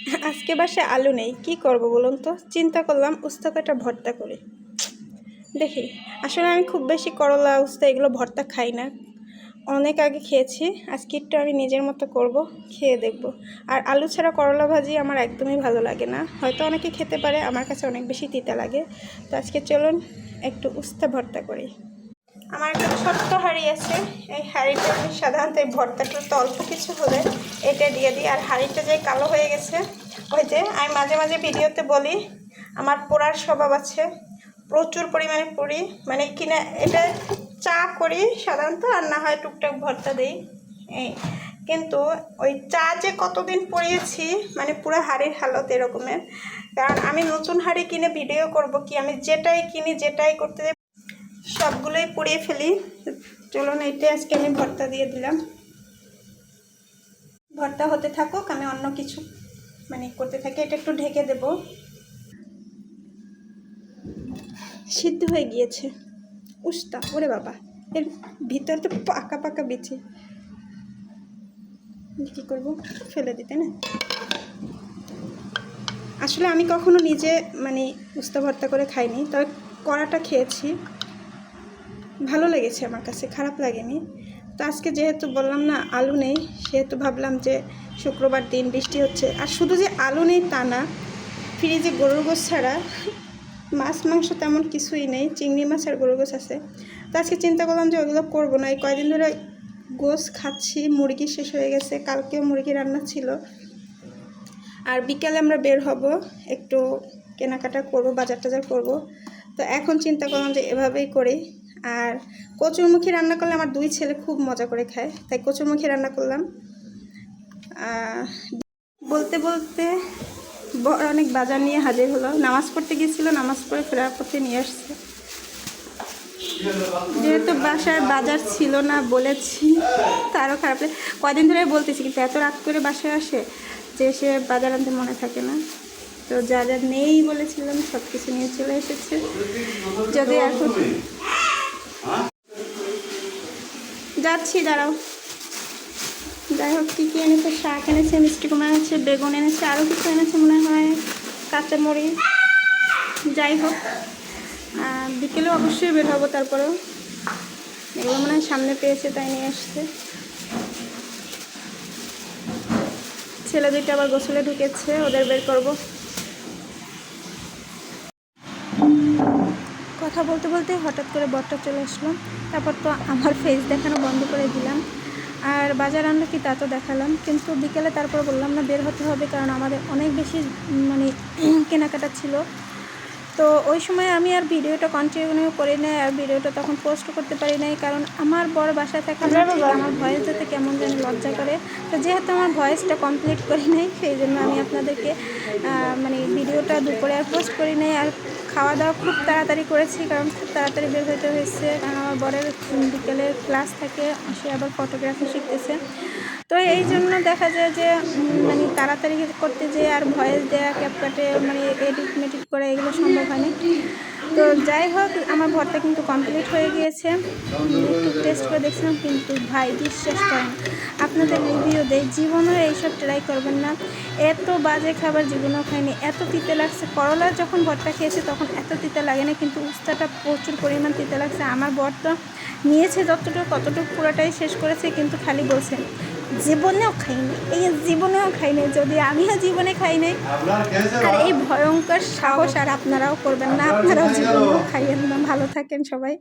আজকে বাসায় আলু নেই, কি করব বলুন তো? চিন্তা করলাম উস্তা কয়টা ভর্তা করি। দেখি, আসলে আমি খুব বেশি করলা উস্তা এগুলো ভর্তা খাই না। অনেক আগে খেয়েছি, আজকে একটু আমি নিজের মতো করব, খেয়ে দেখব। আর আলু ছাড়া করলা ভাজি আমার একদমই ভালো লাগে না। হয়তো অনেকে খেতে পারে, আমার কাছে অনেক বেশি তিতা লাগে। তো আজকে চলুন একটু উস্তা ভর্তা করি। আমার একটা ছোট্ট হাঁড়ি আছে। এই হাঁড়িটা আমি সাধারণত এই ভর্তাটা তো অল্প কিছু হলে এটা দিয়ে দিই। আর হাঁড়িটা যে কালো হয়ে গেছে, ওই যে আমি মাঝে মাঝে ভিডিওতে বলি, আমার পোড়ার স্বভাব আছে। প্রচুর পরিমাণে পড়ি মানে কিনা এটা চা করি সাধারণত, আর না হয় টুকটাক ভর্তা দিই। এই, কিন্তু ওই চা যে কতদিন পরিয়েছি মানে পুরো হাড়ির হালত এরকমের। কারণ আমি নতুন হাঁড়ি কিনে ভিডিও করব কি, আমি যেটাই কিনি, যেটাই করতে সবগুলোই পুড়িয়ে ফেলি। চলুন এইটা আজকে আমি ভর্তা দিয়ে দিলাম। ভর্তা হতে থাকুক, আমি অন্য কিছু মানে করতে থাকি, এটা একটু ঢেকে দেব। সিদ্ধ হয়ে গিয়েছে। উস্তা, ওরে বাবা, এর ভিতরে তো পাকা পাকা বিচি। কী করব? ফেলে দিতে, না? আসলে আমি কখনো নিজে মানে উস্তা ভর্তা করে খাইনি, তবে কড়াটা খেয়েছি। ভালো লেগেছে আমার কাছে, খারাপ লাগেনি। তো আজকে যেহেতু বললাম না আলু নেই, সেহেতু ভাবলাম যে শুক্রবার দিন বৃষ্টি হচ্ছে। আর শুধু যে আলু নেই তা না, ফ্রিজে গরুর গোস ছাড়া মাছ, মাংস তেমন কিছুই নেই, চিংড়ি মাছ আর গরুর গোছ আছে। তো আজকে চিন্তা করলাম যে ওগুলো করব না। এই কয়দিন ধরে গোস খাচ্ছি, মুরগি শেষ হয়ে গেছে, কালকেও মুরগি রান্না ছিল। আর বিকেলে আমরা বের হব, একটু কেনাকাটা করব বাজার টাজার করব। তো এখন চিন্তা করলাম যে এভাবেই করি। আর কচুরমুখী রান্না করলে আমার দুই ছেলে খুব মজা করে খায়, তাই কচুরমুখী রান্না করলাম। বলতে বলতে অনেক বাজার নিয়ে হাজির হলো। নামাজ পড়তে গিয়েছিল, নামাজ পড়ে ফেরার পথে নিয়ে আসছে। যেহেতু বাসায় বাজার ছিল না বলেছি, তারও খারাপ লাগে। কয়দিন ধরে বলতেছি, কিন্তু এত রাত করে বাসায় আসে যে সে বাজার আনতে মনে থাকে না। তো যা যা নেই বলেছিলাম সব কিছু নিয়ে চলে এসেছে। যদি এখন যাচ্ছি, দাঁড়াও। যাই হোক কী কী এনেছে? শাক এনেছে, মিষ্টি কুমড়া এনেছে, বেগুন এনেছে আরও কিছু এনেছে মনে হয়, কাঁচামরিচ। যাই হোক বিকেলে অবশ্যই বের হব তারপরেও। এগুলো মনে হয় সামনে পেয়েছে, তাই নিয়ে আসছে। ছেলে দুইটা আবার গোসলে ঢুকেছে, ওদের বের করব। কথা বলতে বলতে হঠাৎ করে বরটা চলে আসলো। তারপর তো আমার ফেস দেখানো বন্ধ করে দিলাম। আর বাজার আনলো কি তা তো দেখালাম। কিন্তু বিকেলে তারপর বললাম না, বের হতে হবে। কারণ আমাদের অনেক বেশি মানে কেনাকাটা ছিল। তো ওই সময় আমি আর ভিডিওটা কন্টিনিউ করি নাই আর ভিডিওটা তখন পোস্ট করতে পারি নাই কারণ আমার বড় বাসায় থাকা আমার ভয়েস যেতে কেমন যেন লজ্জা করে। তো যেহেতু আমার ভয়েসটা কমপ্লিট করি নাই সেই জন্য আমি আপনাদেরকে মানে ভিডিওটা দুপুরে আর পোস্ট করি নাই আর খাওয়া দাওয়া খুব তাড়াতাড়ি করেছি কারণ খুব তাড়াতাড়ি বের হতে হয়েছে কারণ আমার বরের বিকেলের ক্লাস থাকে সে আবার ফটোগ্রাফি শিখতেছে। তো এই জন্য দেখা যায় যে মানে তাড়াতাড়ি করতে যে আর ভয়েস দেওয়া ক্যাপকাটে মানে এডিট মেডিট করা এগুলো সম্ভব হয়নি। তো যাই হোক, আমার ভরটা কিন্তু কমপ্লিট হয়ে গিয়েছে। একটু টেস্ট করে দেখছিলাম, কিন্তু ভাই বিশ্বাস করেন, আপনাদের রিভিউ দেয় জীবনেও এইসব ট্রাই করবেন না। এত বাজে খাবার জীবনেও খাইনি, এত তিতে লাগছে। করলা যখন ভরটা খেয়েছে তখন এত তিতে লাগে না, কিন্তু উস্তাটা প্রচুর পরিমাণ তিতে লাগছে। আমার বর তো নিয়েছে যতটুকু কতটুকু পুরোটাই শেষ করেছে, কিন্তু খালি বলছে জীবনেও খাইনি এই জীবনেও খাইনি যদি আমিও জীবনে খাই নাই। আর এই ভয়ঙ্কর সাহস আর আপনারাও করবেন না আপনারাও জীবনেও খাইয়েন না ভালো থাকেন সবাই।